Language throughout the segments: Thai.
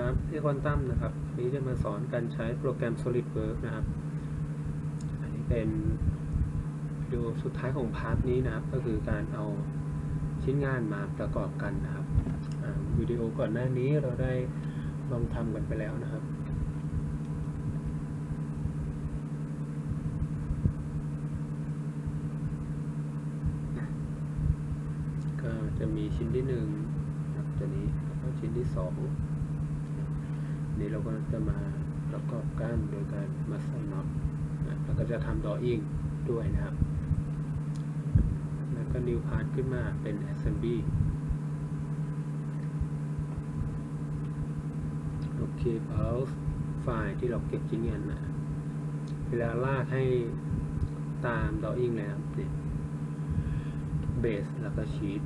ครับที่คอนตัมนะครับวันนี้จะมาสอนการใช้โปรแกรม SolidWorks นะครับ อันนี้เป็นวิดีโอสุดท้ายของพาร์ทนี้นะครับ ก็คือการเอาชิ้นงานมาประกอบกันนะครับวิดีโอก่อนหน้านี้เราได้ลองทำกันไปแล้วนะครับก็จะมีชิ้นที่หนึ่งครับตัวนี้แล้วก็ชิ้นที่สอง นี่เราก็จะมาประกอบกันโดยการมาใส่น็อตนะแล้วก็จะทำดออิ่งด้วยนะครับ แล้วก็นิวพาร์ทขึ้นมาเป็น assembly โอเค browse ไฟล์ที่เราเก็บชิ้นงานมาเวลาลากให้ตามดออิ่งเลยครับเนี่ยเบสแล้วก็ชีต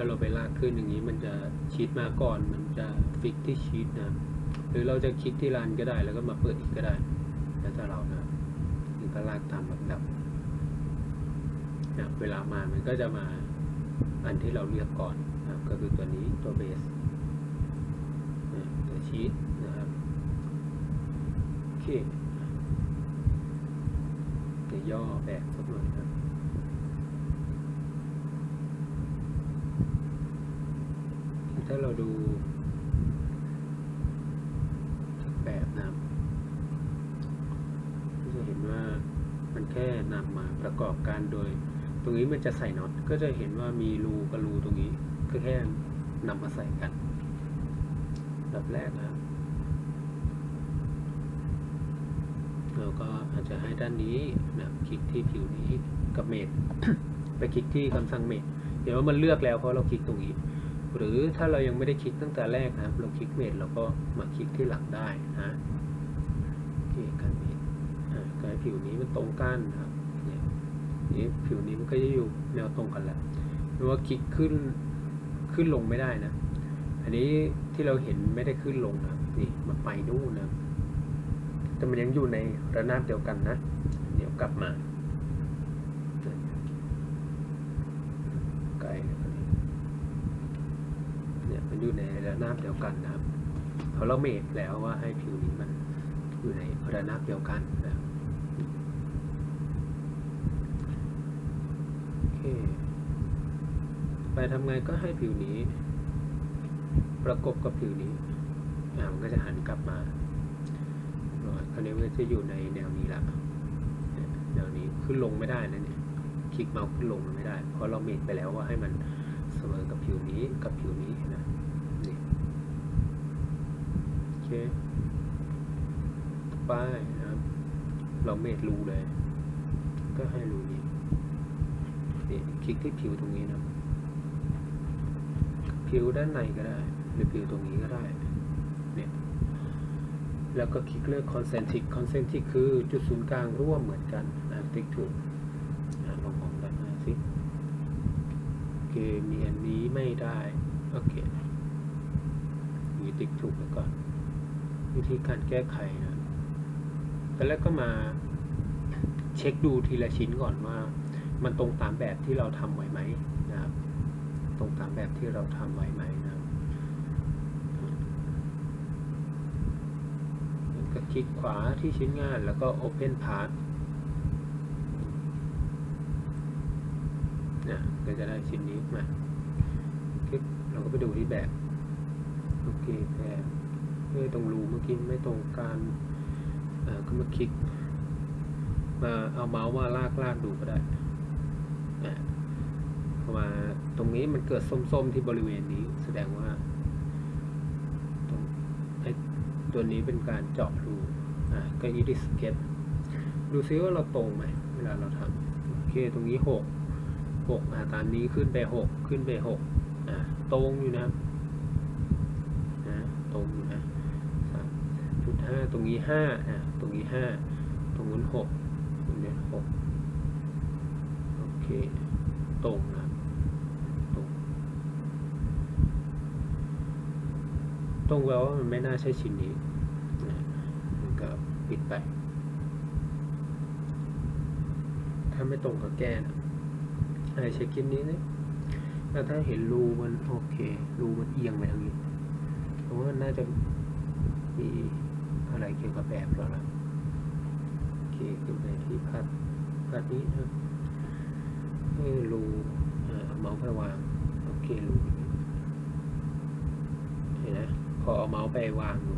ถ้าเราไปลากขึ้นอย่างนี้มันจะชีตมาก่อน มันจะฟิกที่ชีตนะ หรือเราจะคลิกที่รันก็ได้แล้วก็มาเปิดอีกก็ได้ แล้วแต่เรานะนี่ก็ลากตามลำดับนะเวลามามันก็จะมาอันที่เราเลือกก่อนนะก็คือตัวนี้ตัวเบสนะตัวชีตนะครับโอเคจะย่อแบบสักหน่อยครับ ถ้าเราดูจากแบบนะครับก็จะเห็นว่ามันแค่นำมาประกอบกันโดย ตรงนี้มันจะใส่น็อตก็จะเห็นว่ามีรูกับรูตรงนี้ก็แค่นำมาใส่กันแบบแรกนะครับเราก็อาจจะให้ด้านนี้นะคลิกที่ผิวนี้กับเมดไปคลิกที่คำสั่งเมดเดี๋ยวมันเลือกแล้วเพราะเราคลิกตรงนี้ หรือถ้าเรายังไม่ได้คลิกตั้งแต่แรกนะครับ เราคลิกเมดเราก็มาคลิกที่หลังได้นะโอเคกันเมดการผิวนี้มันตรงกันนะครับเนี่ยนี่ผิวนี้มันก็จะอยู่แนวตรงกันแล้วหรือว่าคลิกขึ้นขึ้นลงไม่ได้นะ อันนี้ที่เราเห็นไม่ได้ขึ้นลงนะนี่มาไปนู่นนะแต่มันยังอยู่ในระนาบเดียวกันนะ เดี๋ยวกลับมาไกลเลยคนนี้เนี่ยมัน อยู่ในระนาบเดียวกันนะครับเพราเราเมทแล้วว่าให้ผิวนี้มันอยู่ในระนาบเดียวกันนะโอเคไปทำไงก็ให้ผิวนี้ ประกบกับผิวนี้อ่ามันก็จะหันกลับมาร้อยคราวนี้มันจะอยู่ในแนวนี้ละแนวนี้ขึ้นลงไม่ได้นะเนี่ยคลิกเมาส์ขึ้นลงมันไม่ได้ เพราะเราเมทไปแล้วว่าให้มันเสมอกับผิวนี้กับผิวนี้นะ เคต่อไปนะครับ เราเมทรูเลย ก็ให้รูนี้นี่คลิกที่ผิวตรงนี้นะ ผิวด้านในก็ได้ หรือผิวตรงนี้ก็ได้เนี่ยแล้วก็คลิกเลือก concentric concentric คือจุดศูนย์กลางร่วมเหมือนกันนะติ๊กถูกอะลองมองด้านหน้าสิโอเคมีอันนี้ไม่ได้ โอเคมีติ๊กถูกไปก่อน วิธีการแก้ไขนะตอนแรกก็มาเช็คดูทีละชิ้นก่อนว่า มันตรงตามแบบที่เราทำไว้ไหมนะครับตรงตามแบบที่เราทำไว้ไหมนะครับก็คลิกขวาที่ชิ้นงานแล้วก็ Open Part นะก็จะได้ชิ้นนี้มาคลิกเราก็ไปดูที่แบบโอเคแบบ เอ้ยตรงรูเมื่อกี้ไม่ตรงกันเอ่อก็มาคลิก มาเอาเมาส์มาลากลากดูก็ได้อะพอมาตรงนี้มันเกิดส้มๆที่บริเวณนี้แสดงว่าตรงไอ้ตัวนี้เป็นการเจาะรูอะก็ edit sketch ดูซิว่าเราตรงไหมเวลาเราทำโอเคตรงนี้หกหกอะตามนี้ขึ้นไปหกขึ้นไปหกอะตรงอยู่นะนะตรงอยู่นะ 5 ตรงนี้5อะตรงนี้ห้าตรงนู้น6ตรงนี้6โอเค ตรงนะตรง ตรงแล้วมันไม่น่าใช่ชิ้นนี้นะมันก็ปิดไป ถ้าไม่ตรงก็แก้นะอะไเช็คคลิปนี้นะแล้วถ้าเห็นรูมันโอเค รูมันเอียงไปทางนี้เพราะว่าน่าจะมี อะไรเกี่ยวกับแบบเราละโอเคขึ้นไปที่พัดพัดนี้นะเออรูเอาเมาส์ไปวางโอเครูเห็นนะพอเอาเมาส์ไปวางดู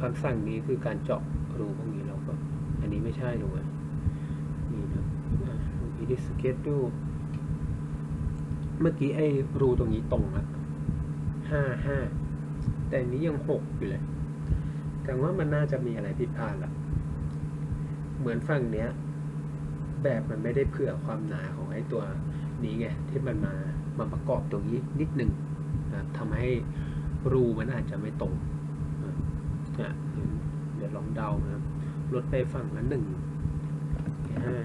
คำสั่งนี้คือการเจาะรูพวกนี้เราก็อันนี้ไม่ใช่ถูกไหมนี่นะอ่า edit schedule เมื่อกี้ไอ้รูตรงนี้ตรงละห้าห้าแต่อันนี้ยังหกอยู่เลย แต่ว่ามันน่าจะมีอะไรผิดพลาดละเหมือนฝั่งเนี้ย แบบมันไม่ได้เผื่อความหนาของไอ้ตัวนี้ไงที่มันมามาประกอบตรงนี้นิดหนึ่งนะทำให้รูมันอาจจะไม่ตรงนะอะเดี๋ยวลองเดานะครับลดไปฝั่งละหนึ่งห้า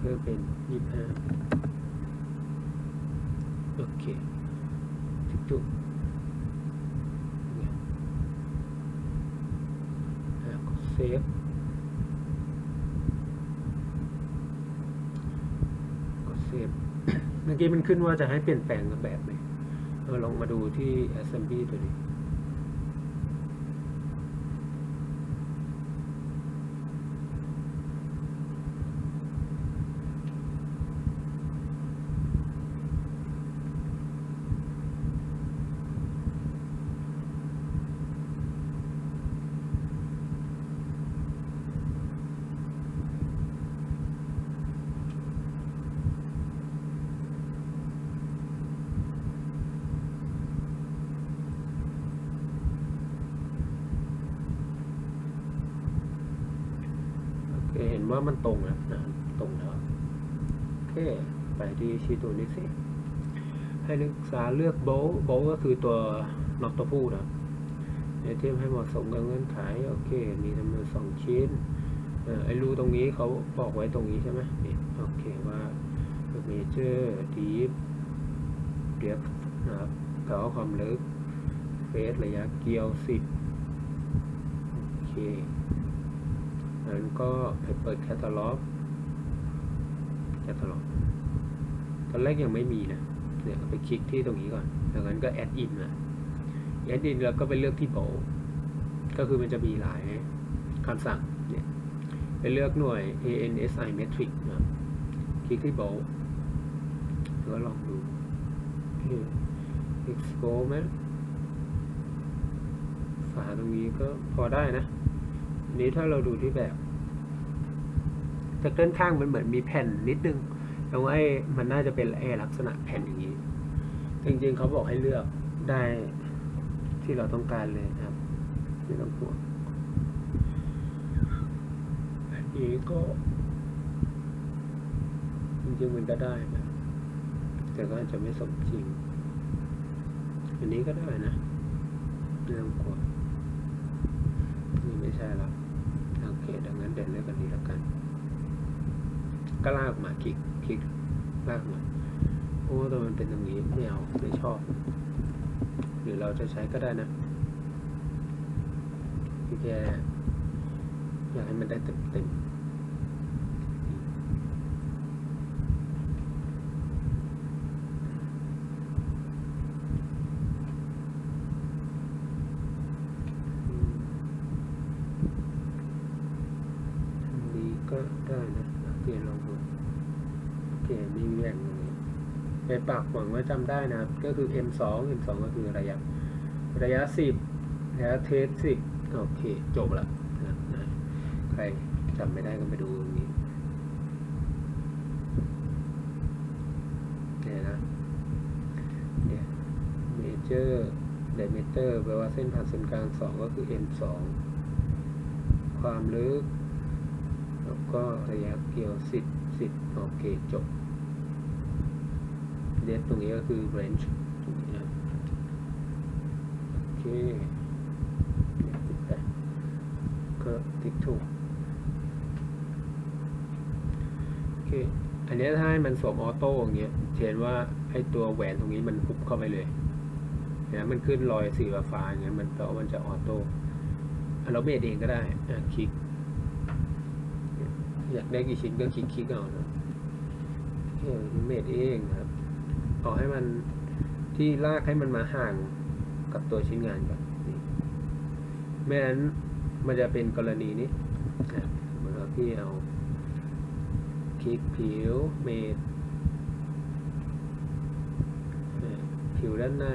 เพิ่มเป็นยี่ห้าโอเคจุกๆเนี่ยอะกดเซฟกดเซฟเมื่อกี้มันขึ้นว่าจะให้เปลี่ยนแปลงแบบไหนเราลองมาดูที่ assembly ตัวนี้ ว่ามันตรงแล้วนะตรงแล้วโอเค ไปที่ชีตัวนี้สิให้นักศึกษาเลือกโบลโบลก็คือตัวน็อตตัวผู้นะเดี๋ยวเทียบให้เหมาะสมกับเงื่อนไขโอเค มีจำนวนสองชิ้นไอ้รูตรงนี้เขาบอกไว้ตรงนี้ใช่ไหมนี่โอเคว่าเมเจอร์ดีฟเดียบนะครับแปลว่าความลึกเฟสระยะเกลียวสิบโอเค นั้นก็ไปเปิดแคตตาล็อกแคตตาล็อกตอนแรกยังไม่มีนะเนี่ยไปคลิกที่ตรงนี้ก่อนจากนั้นก็แอดอินมาแอดอินแล้วก็ไปเลือกที่โบก็คือมันจะมีหลายคำสั่งเนี่ยไปเลือกหน่วย ANSI metric นะคลิกที่โบแล้วก็ลองดู export ไหมฝาตรงนี้ก็พอได้นะ นี้ถ้าเราดูที่แบบจากด้านข้างมันเหมือนมีแผ่นนิดนึงแต่ว่าไอ้มันน่าจะเป็นไอ้ลักษณะแผ่นอย่างนี้ จริงๆเขาบอกให้เลือกได้ที่เราต้องการเลยนะครับไม่ต้องห่วงอันนี้ก็ จริงๆมันก็ได้นะแต่ก็อาจจะไม่สมจริง อันนี้ก็ได้นะไม่ต้องกลัวนี่ไม่ใช่ละโอ เคดังนั้นเรื่องอันนี้แล้วกัน ก็ลากมาคลิกคลิกลากมาโอ้ตัวมันเป็นอย่างนี้ไม่เอาไม่ชอบ หรือเราจะใช้ก็ได้นะพี่แกอยากให้มันได้เต็มเต็มอืมอันนี้ก็ได้นะโอเคลองดูโอเคมีแหว่งตรงนี้ ไปปักหวังว่าจำได้นะครับ ก็คือ M2 M2 ก็คือระยะ ระยะ 10 ระยะเทส10 โอเค จบละนะนะใครจำไม่ได้ก็ไปดูตรงนี้เนี่ยนะเนี่ย major diameter แปลว่าเส้นผ่านศูนย์กลาง 2 ก็คือ M2 ความลึก แล้วก็ระยะเกี่ยว 10 10 โอเค จบ เดฟตรงนี้ก็คือ range ตรงนี้นะโอเคติดไปก็ติ๊กถูกโอเคอันนี้ถ้าให้มันสวมออโต้อย่างเงี้ยเห็นว่าไอ้ตัวแหวนตรงนี้มันหุบเข้าไปเลยนไหมมันขึ้นรอยสีฟ้าอย่างเงี้ยมันแปลว่ามันจะออโต้เราเมดเองก็ได้คลิก อยากได้กี่ชิ้นก็คลิกคลิกเอานะโอเคออเมดเองครับ เอาให้มันที่ลากให้มันมาห่างกับตัวชิ้นงานก่อนนี่ไม่งั้นมันจะเป็นกรณีนี้นะเหมือนกับที่เอาคลิกผิวเมดเอ่อผิวด้านใน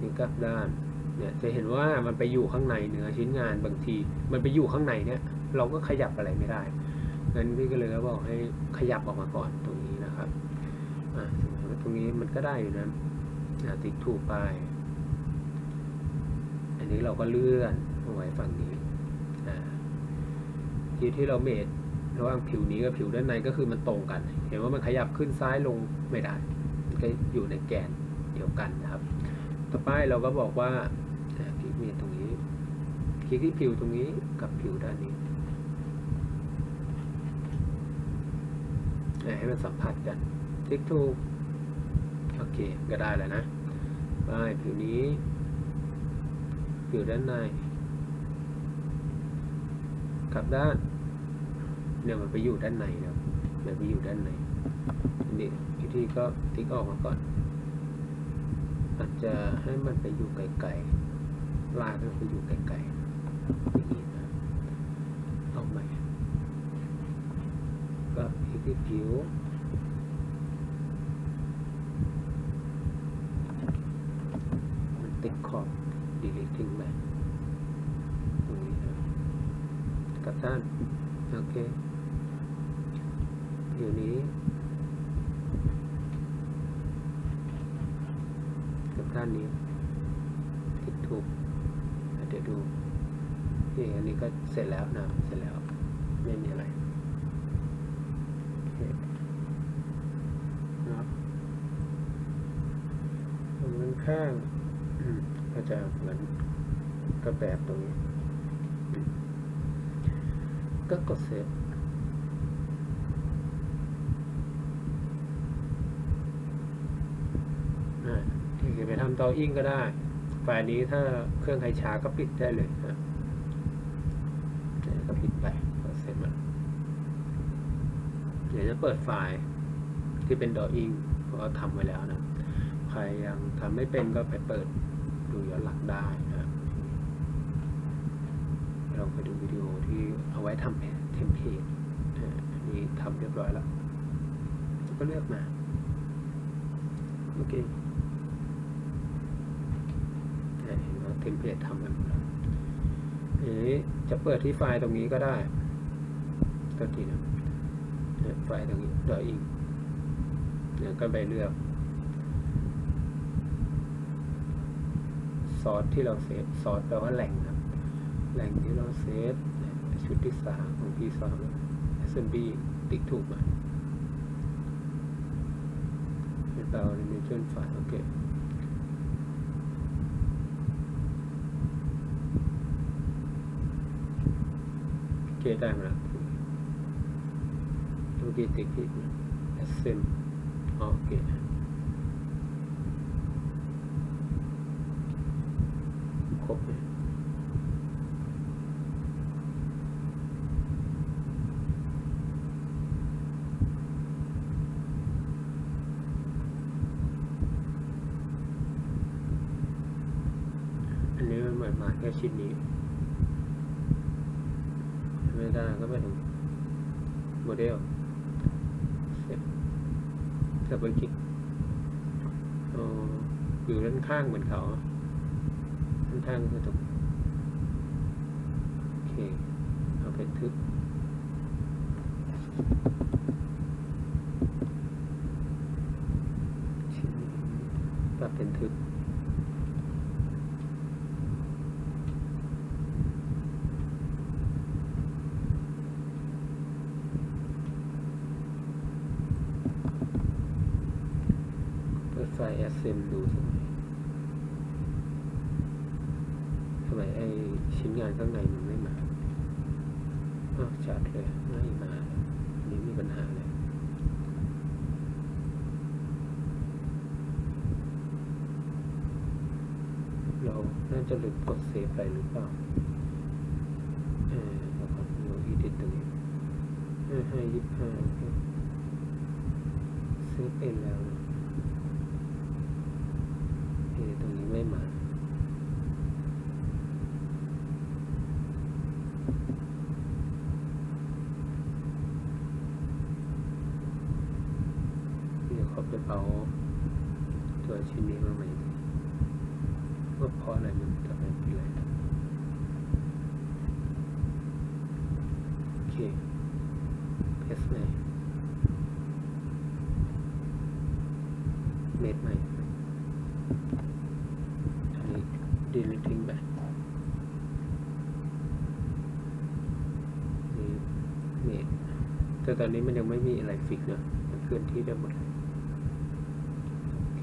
นี่กับด้านเนี่ยจะเห็นว่ามันไปอยู่ข้างในเนื้อชิ้นงานบางที มันไปอยู่ข้างในเนี่ย เราก็ขยับอะไรไม่ได้ งั้นพี่ก็เลยก็บอกให้ขยับออกมาก่อนตรงนี้นะครับอ่าตรงนี้มันก็ได้อยู่นะติ๊กถูกไป อันนี้เราก็เลื่อนเอาไว้ฝั่งนี้ที่ที่เราเมดระหว่างผิวนี้กับผิวด้านในก็คือมันตรงกัน เห็นว่ามันขยับขึ้นซ้ายลงไม่ได้มันก็อยู่ในแกนเดียวกันนะครับ ต่อไปเราก็บอกว่าอ่าคลิกเมดตรงนี้ คลิกที่ผิวตรงนี้กับผิวด้านนี้ อ่าให้มันสัมผัสกันคลิกถูกโอเคก็ได้แล้วนะไปผิวนี้ ผิวด้านในกลับด้านเนี่ยมันไปอยู่ด้านในนะครับมันไปอยู่ด้านในนี่วิธีก็ติ๊กออกมาก่อน อาจจะให้มันไปอยู่ไกลๆลากมันไปอยู่ไกลๆอย่างนี้นะเอาใหม่ ก็อีกที่ผิว มันติดขอบดีลิททิ้งไปตรงนี้นะกับด้าน โอเค ผิวนี้กับด้านนี้ติดถูกอะเดี๋ยวดูนี่อันนี้ก็เสร็จแล้วนะ เสร็จแล้ว ไม่มีอะไรโอเคนะครับตรงนั้น ข้างก็จะเหมือนก็แบบตรงนี้ ก็กดเซฟอ่าที่จะไปทำต่ออิงก็ได้ไฟล์นี้ถ้าเครื่องใครช้าก็ปิดได้เลยนะก็ปิดไปกดเซฟมันเดี๋ยวจะเปิดไฟล์ที่เป็นดออิงเพราะทำไว้แล้วนะ ยังทำไม่เป็นก็ไปเปิดดูย้อนหลังได้นะครับลองไปดูวิดีโอที่เอาไว้ทำเทมเพลตอันนี้ทำเรียบร้อยแล้วก็เลือกมา โอเคอ่าเห็นว่าเทมเพลตทำไปหมดแล้วอันนี้จะเปิดที่ไฟล์ตรงนี้ก็ได้ก็ทีนะไฟล์ตรงนี้ดออิงเนี่ยก็ไปเลือก ซอสที่เราเซฟซอสแปลว่าแหล่งครับ แหล่งที่เราเซฟชุดที่สามของพี่ซอส SMB ติ๊กถูกไหมเป็นเปล่า animation file โอเคโอเคได้มาแล้วเมื่อกี้ติ๊กผิดนะ SM อ๋อโอเค คร บเลยอันนี้มันเหมือนมาแค่ชิ้นนี้ ไม่ได้ก็ไปถึงโมเดลเสร็จดับเบิลคลิกอยู่ด้านข้างเหมือนเขา ค่อนข้างก็จะโอเค เอาเป็นทึบชิ้นนี้ปรับเป็นทึบเปิดไฟล์ SM ดูสักหน่อย ทำไมไอชิ้นงาน ข้างในมันไม่มาอ้าวจัดเลยไม่มานนี้มีปัญหาเลยเราน่าจะลืมกดเซฟไปหรือเปล่าเออเราก็ดู edit ตตรงนี้ห้าห้ายี่ห้าเซฟเป็นแล้วนะเอตรงนี้ไม่มา เดี๋ยวขอไปเอาตัวชิ้นนี้มาใหม่ดิว่าเพราะอะไรมันทำไมเป็นไรโอ เคเพสใหม่เมดใหม่อันนี้ deleting ไปนี่เมดแต่ตอนนี้มันยังไม่มีอะไรฟิกเนอะมันเคลื่อนที่ได้หมดโอเค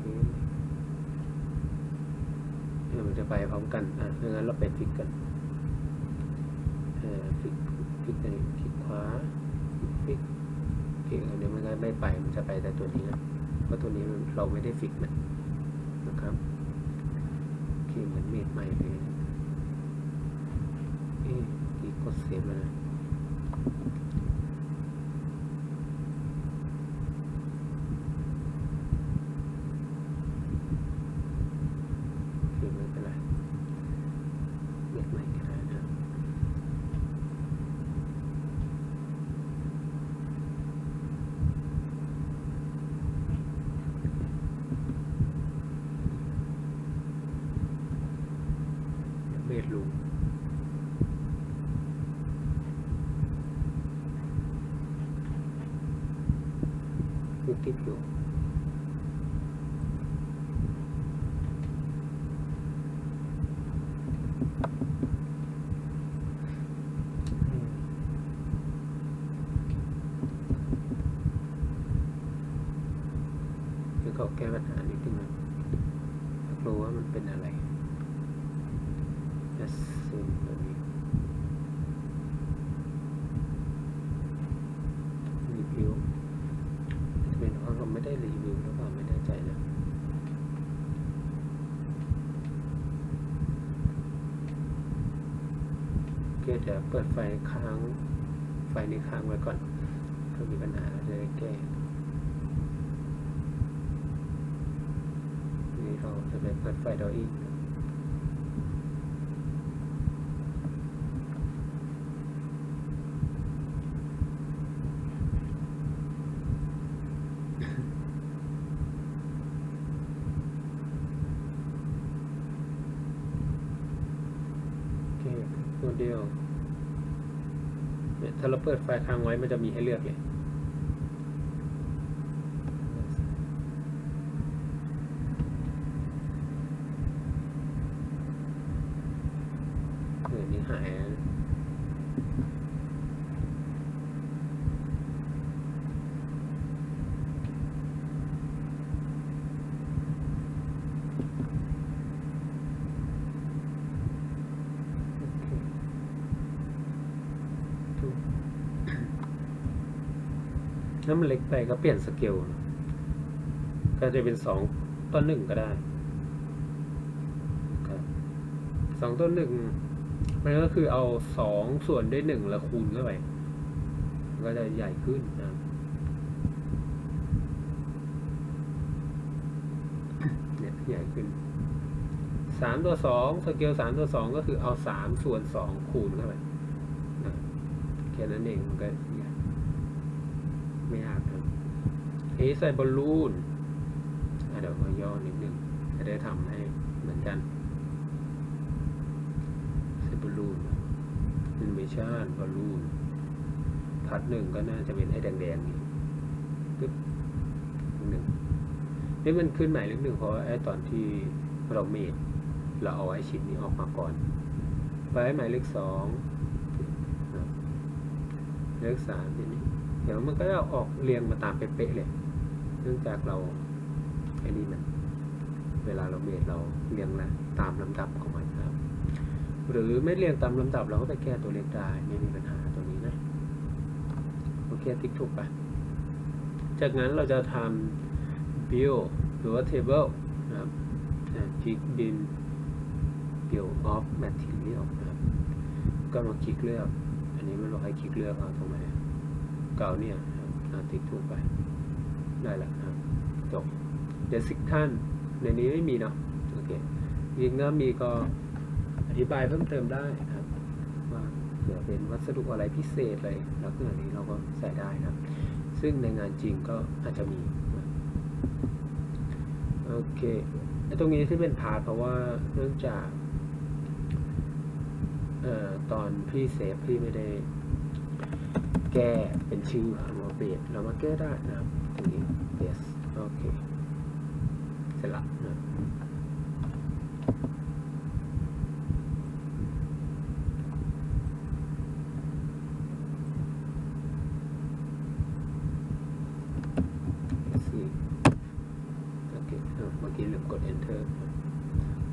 เดี๋ยวมันจะไปพร้อมกัน อะงั้นเราไปฟิกกัน ฟิกอันนี้คลิกขวาฟิกฟิกอันนี้มันก็ไม่ไปมันจะไปแต่ตัวนี้นะเพราะตัวนี้เราไม่ได้ฟิกนะนะครับโอเคเหมือนเมดใหม่เลยเอ๊ะอีกกดเซฟแล้วนะ คือไม่เป็นไรเรียกใหม่ก็ได้นะเบดรูม คือติดอยู่ คือเขาแก้ปัญหานิดนึงนะอยากรู้ว่ามันเป็นอะไร assume ตัวนี้ รีวิวจะเป็นเพราะเราไม่ได้รีวิวหรือเปล่าไม่แน่ใจนะ จะเปิดไฟค้างไฟนี้ค้างไว้ก่อนถ้ามีปัญหาเราจะได้แก้นี่เราจะไปเปิดไฟดออีกโอเคโมเดล เปิดไฟค้างไว้มันจะมีให้เลือกเลย เหมือนนี้หายแล้วนะโอเคถูก ถ้ามันเล็กไปก็เปลี่ยนสเกลก็จะเป็นสองต่อหนึ่งก็ได้สองต่อหนึ่งมันก็คือเอาสองส่วนด้วยหนึ่งแล้วคูณเข้าไปก็จะใหญ่ขึ้นนะเนี่ยใหญ่ขึ้นสามตัวสองสเกลสามตัวสองก็คือเอาสามส่วนสองคูณเข้าไปนะแค่นั้นเองมันก็ใหญ่ ไม่ยากครับเทใส่บอลลูนเดี๋ยวมาย่อนิดนึงจะได้ทำให้เหมือนกันเซบอลลูนแอนิเมชันบอลลูนพัดหนึ่งก็น่าจะเป็นไอ้แดงๆนี่ปึ๊บหนึ่งนี่มันขึ้นหมายเลขหนึ่งเพราะไอ้ตอนที่เราเมดเราเอาไอ้ชิ้นนี้ออกมาก่อน ไปหมายเลขสองเลขสามทีนี้ ดี๋ยวมันก็จะออกเรียงมาตามเป๊ะๆเลย เนื่องจากเราไอ้นี่มันเวลาเราเมดเราเรียงละตามลำดับของมันครับ หรือไม่เรียงตามลำดับเราก็ไปแก้ตัวเลขได้ไม่มีปัญหาตัวนี้นะโอเคติ๊กถูกไปจากนั้นเราจะทำ build หรือว่า table นะครับคลิก bin build of material นะครับก็มาคลิกเลือก อันนี้มันบอให้คลิกเลือกเอาตรง เก่าเนี่ยติ๊กถูกไป ได้ล้วครับจบเดสิกท่าน ในนี้ไม่มีเนาะโอเคจริงถ้ามีก็อธิบายเพิ่มเติมได้ครับว่าเผื่อเป็นวัสดุอะไรพิเศษอะไรลักษณะนี้เราก็ใส่ได้นะซึ่งในงานจริงก็อาจจะมีโอเคตรงนี้ที่เป็นพาร์ทเพราะว่าเนื่องจากออตอนพี่เซฟพี่ไม่ได้ แก้เป็นชื่อของเราเบสเรามาแก้ได้นะครับตรงนี้ yes โอเคเสร็จละนะสี่โอเคเมื่อกี้ลืมกด enter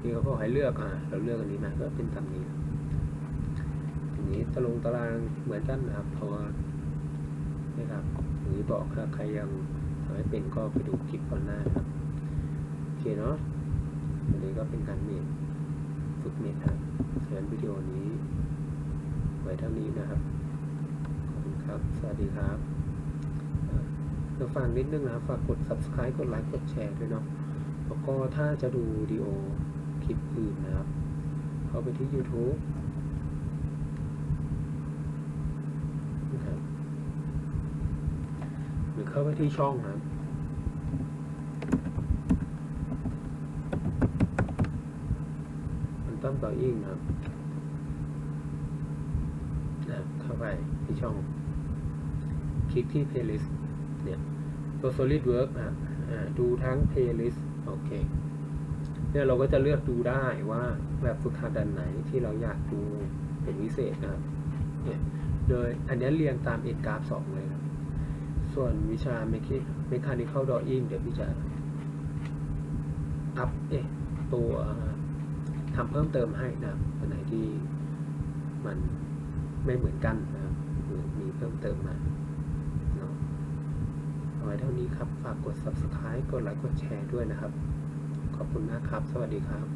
นี่เขาบอกให้เลือกอะเราเลือกอันนี้นะก็เป็นตามนี้อย่างนี้ตารางตารางเหมือนกันนะครับเพราะครับอย่างนี้บอกถ้าใครยังทำไม่เป็นก็ไปดูคลิปก่อนหน้าครับ โอเคเนาะอันนี้ก็เป็นการเมนฝึกเมนครับฉะนั้นวิดีโอนี้ไว้เท่านี้นะครับ ขอบคุณครับ สวัสดีครับเอ่อเดี๋ยวฟังนิดนึงนะฝากกด subscribe กดไลค์ กดแชร์ด้วยเนาะ แล้วก็ถ้าจะดูวิดีโอคลิปอื่นนะครับ เข้าไปที่ YouTube นะครับหรือ เข้าไปที่ช่องนะมันต้นต่ออิงนะครับนะเข้าไปที่ช่อง คลิกที่ playlist เนี่ยตัว SolidWorks อะอ่าดูทั้ง playlist โอเค เนี่ยเราก็จะเลือกดูได้ว่าแบบฝึกหัดดันไหนที่เราอยากดูเป็นพิเศษนะครับ เนี่ย โดยอันนี้เรียงตามเอกกราฟสองเลย ส่วนวิชา Mechanical Drawing เดี๋ยวพี่จะอัพเอ๊ะตัวทำเพิ่มเติมให้นะครับอันไหนที่มันไม่เหมือนกันนะครับหรือมีเพิ่มเติมมาเนาะเอาไว้เท่านี้ครับ ฝากกด subscribe กดไลค์กดแชร์ด้วยนะครับ ขอบคุณมากครับ สวัสดีครับ